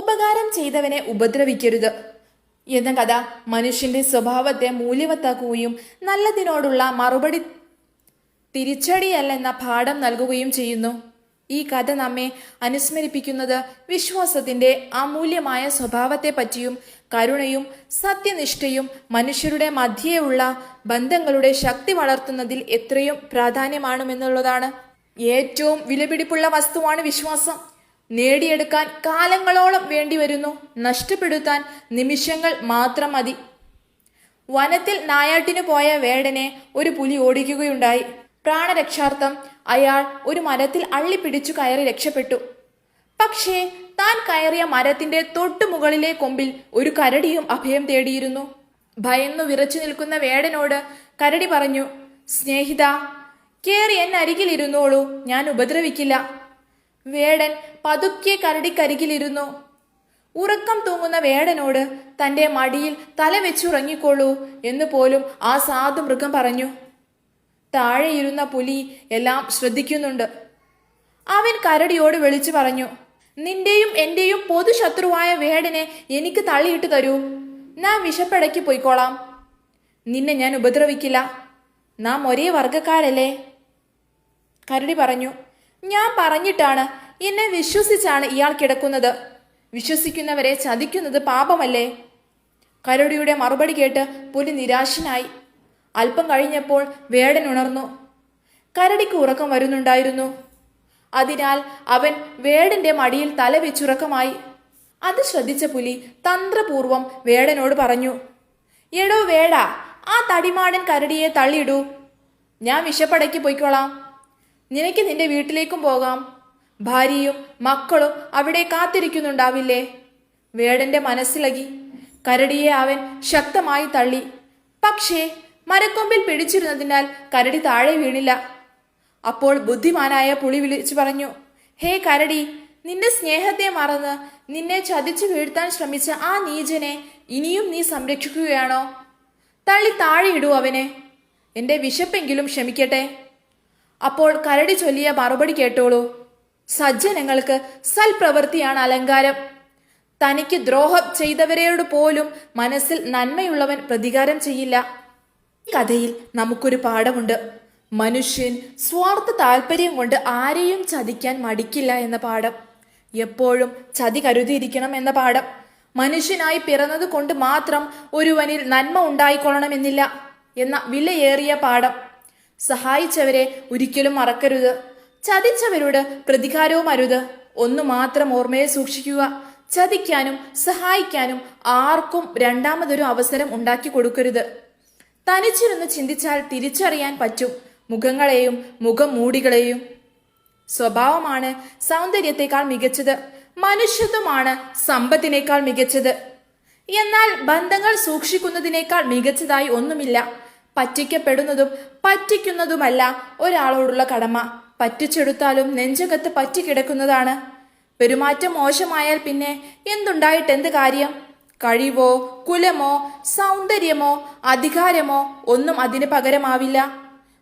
ഉപകാരം ചെയ്തവനെ ഉപദ്രവിക്കരുത്. എന്ന കഥ മനുഷ്യന്റെ സ്വഭാവത്തെ മൂല്യവത്താക്കുകയും നല്ലതിനോടുള്ള മറുപടി തിരിച്ചടിയല്ലെന്ന പാഠം നൽകുകയും ചെയ്യുന്നു. ഈ കഥ നമ്മെ അനുസ്മരിപ്പിക്കുന്നത് വിശ്വാസത്തിന്റെ അമൂല്യമായ സ്വഭാവത്തെ പറ്റിയും കരുണയും സത്യനിഷ്ഠയും മനുഷ്യരുടെ മധ്യേയുള്ള ബന്ധങ്ങളുടെ ശക്തി വളർത്തുന്നതിൽ എത്രയും പ്രാധാന്യമാണെന്നുള്ളതാണ്. ഏറ്റവും വിലപിടിപ്പുള്ള വസ്തുവാണ് വിശ്വാസം. നേടിയെടുക്കാൻ കാലങ്ങളോളം വേണ്ടിവരുന്നു. നഷ്ടപ്പെടുത്താൻ നിമിഷങ്ങൾ മാത്രം മതി. വനത്തിൽ നായാട്ടിനു പോയ വേടനെ ഒരു പുലി ഓടിക്കുകയുണ്ടായി. പ്രാണരക്ഷാർത്ഥം അയാൾ ഒരു മരത്തിൽ അള്ളിപ്പിടിച്ചു കയറി രക്ഷപ്പെട്ടു. പക്ഷേ താൻ കയറിയ മരത്തിന്റെ തൊട്ടുമുകളിലെ കൊമ്പിൽ ഒരു കരടിയും അഭയം തേടിയിരുന്നു. ഭയന്നു വിറച്ചു നിൽക്കുന്ന വേടനോട് കരടി പറഞ്ഞു സ്നേഹിത കേറി എന്നരികിലിരുന്നോളൂ ഞാൻ ഉപദ്രവിക്കില്ല. വേടൻ പതുക്കെ കരടിക്കരികിലിരുന്നു. ഉറക്കം തൂങ്ങുന്ന വേടനോട് തന്റെ മടിയിൽ തല വെച്ചുറങ്ങിക്കോളൂ എന്ന് പോലും ആ സാധു മൃഗം പറഞ്ഞു. താഴെയിരുന്ന പുലി എല്ലാം ശ്രദ്ധിക്കുന്നുണ്ട്. അവൻ കരടിയോട് വിളിച്ചു പറഞ്ഞു നിന്റെയും എന്റെയും പൊതുശത്രുവായ വേടനെ എനിക്ക് തള്ളിയിട്ട് തരൂ. ഞാൻ വിശപ്പടക്കി പോയിക്കോളാം. നിന്നെ ഞാൻ ഉപദ്രവിക്കില്ല. നാം ഒരേ വർഗക്കാരല്ലേ കരടി പറഞ്ഞു ഞാൻ പറഞ്ഞിട്ടാണ്. എന്നെ വിശ്വസിച്ചാണ് ഇയാൾ കിടക്കുന്നത്. വിശ്വസിക്കുന്നവരെ ചതിക്കുന്നത് പാപമല്ലേ? കരടിയുടെ മറുപടി കേട്ട് പുലി നിരാശനായി. അല്പം കഴിഞ്ഞപ്പോൾ വേടൻ ഉണർന്നു. കരടിക്ക് ഉറക്കം വരുന്നുണ്ടായിരുന്നു. അതിനാൽ അവൻ വേടന്റെ മടിയിൽ തല വെച്ചുറക്കമായി അത് ശ്രദ്ധിച്ച പുലി തന്ത്രപൂർവം വേടനോട് പറഞ്ഞു എടോ വേടാ ആ തടിമാടൻ കരടിയെ തള്ളിയിടൂ. ഞാൻ വിശപ്പടക്കി പോയിക്കോളാം. നിനക്ക് നിന്റെ വീട്ടിലേക്കും പോകാം. ഭാര്യയും മക്കളും അവിടെ കാത്തിരിക്കുന്നുണ്ടാവില്ലേ? വേടന്റെ മനസ്സിലകി. കരടിയെ അവൻ ശക്തമായി തള്ളി. പക്ഷേ മരക്കൊമ്പിൽ പിടിച്ചിരുന്നതിനാൽ കരടി താഴെ വീണില്ല. അപ്പോൾ ബുദ്ധിമാനായ പുളി വിളിച്ചു പറഞ്ഞു ഹേ കരടി നിന്റെ സ്നേഹത്തെ മറന്ന് നിന്നെ ചതിച്ചു വീഴ്ത്താൻ ശ്രമിച്ച ആ നീചനെ ഇനിയും നീ സംരക്ഷിക്കുകയാണോ? തള്ളി താഴെയിടൂ അവനെ. എന്റെ വിശപ്പെങ്കിലും ക്ഷമിക്കട്ടെ. അപ്പോൾ കരടി ചൊല്ലിയ മറുപടി കേട്ടോളൂ. സജ്ജനങ്ങൾക്ക് സൽപ്രവൃത്തിയാണ് അലങ്കാരം. തനിക്ക് ദ്രോഹം ചെയ്തവരോട് പോലും മനസ്സിൽ നന്മയുള്ളവൻ പ്രതികാരം ചെയ്യില്ല. ഈ കഥയിൽ നമുക്കൊരു പാഠമുണ്ട്. മനുഷ്യൻ സ്വാർത്ഥ താല്പര്യം കൊണ്ട് ആരെയും ചതിക്കാൻ മടിക്കില്ല എന്ന പാഠം. എപ്പോഴും ചതി കരുതിയിരിക്കണം എന്ന പാഠം. മനുഷ്യനായി പിറന്നത് കൊണ്ട് മാത്രം ഒരുവനിൽ നന്മ ഉണ്ടായിക്കൊള്ളണമെന്നില്ല എന്ന വിലയേറിയ പാഠം. സഹായിച്ചവരെ ഒരിക്കലും മറക്കരുത്. ചതിച്ചവരോട് പ്രതികാരവും അരുത്. ഒന്നു മാത്രം ഓർമ്മയെ സൂക്ഷിക്കുക. ചതിക്കാനും സഹായിക്കാനും ആർക്കും രണ്ടാമതൊരു അവസരം ഉണ്ടാക്കി കൊടുക്കരുത്. തനിച്ചിരുന്ന് ചിന്തിച്ചാൽ തിരിച്ചറിയാൻ പറ്റും മുഖങ്ങളെയും മുഖം മൂടികളെയും സ്വഭാവമാണ് സൗന്ദര്യത്തെക്കാൾ മികച്ചത്. മനുഷ്യത്വമാണ് സമ്പത്തിനേക്കാൾ മികച്ചത്. എന്നാൽ ബന്ധങ്ങൾ സൂക്ഷിക്കുന്നതിനേക്കാൾ മികച്ചതായി ഒന്നുമില്ല. പറ്റിക്കപ്പെടുന്നതും പറ്റിക്കുന്നതുമല്ല ഒരാളോടുള്ള കടമ. പറ്റിച്ചെടുത്താലും നെഞ്ചകത്ത് പറ്റിക്കിടക്കുന്നതാണ്. പെരുമാറ്റം മോശമായാൽ പിന്നെ എന്തുണ്ടായിട്ട് എന്ത് കാര്യം? കഴിവോ കുലമോ സൗന്ദര്യമോ അധികാരമോ ഒന്നും അതിന് പകരമാവില്ല.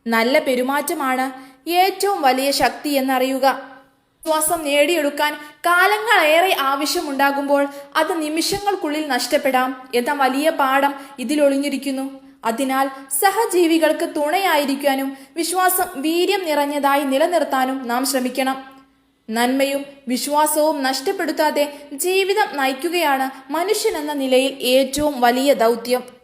നല്ല പെരുമാറ്റമാണ് ഏറ്റവും വലിയ ശക്തി എന്നറിയുക. വിശ്വാസം നേടിയെടുക്കാൻ കാലങ്ങളേറെ ആവശ്യമുണ്ടാകുമ്പോൾ അത് നിമിഷങ്ങൾക്കുള്ളിൽ നഷ്ടപ്പെടാം. എന്ന വലിയ പാഠം ഇതിലൊളിഞ്ഞിരിക്കുന്നു. അതിനാൽ സഹജീവികൾക്ക് തുണയായിരിക്കാനും വിശ്വാസം വീര്യം നിറഞ്ഞതായി നിലനിർത്താനും നാം ശ്രമിക്കണം. നന്മയും വിശ്വാസവും നഷ്ടപ്പെടുത്താതെ ജീവിതം നയിക്കുകയാണ് മനുഷ്യനെന്ന നിലയിൽ ഏറ്റവും വലിയ ദൗത്യം.